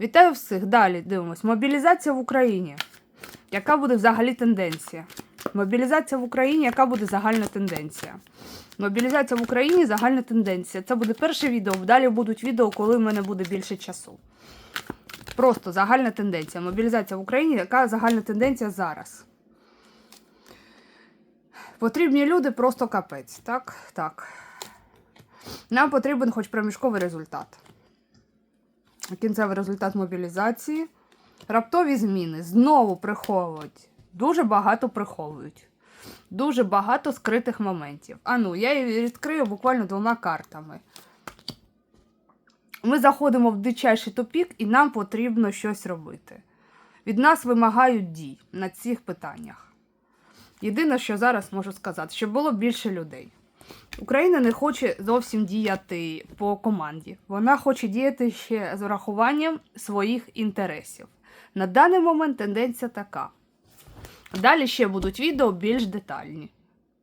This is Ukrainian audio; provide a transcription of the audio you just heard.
Вітаю всіх. Далі дивимось. Мобілізація в Україні. Яка буде взагалі тенденція? Мобілізація в Україні, яка буде загальна тенденція? Мобілізація в Україні загальна тенденція. Це буде перше відео. Далі будуть відео, коли в мене буде більше часу. Просто загальна тенденція. Мобілізація в Україні, яка загальна тенденція зараз? Потрібні люди просто капець. Так, так. Нам потрібен хоч проміжковий результат. Кінцевий результат мобілізації. Раптові зміни знову приховують. Дуже багато приховують. Дуже багато скритих моментів. А ну, я її відкрию буквально двома картами. Ми заходимо в дичайший тупік, і нам потрібно щось робити. Від нас вимагають дій на цих питаннях. Єдине, що зараз можу сказати, щоб було більше людей. Україна не хоче зовсім діяти по команді. Вона хоче діяти ще з урахуванням своїх інтересів. На даний момент тенденція така. Далі ще будуть відео більш детальні.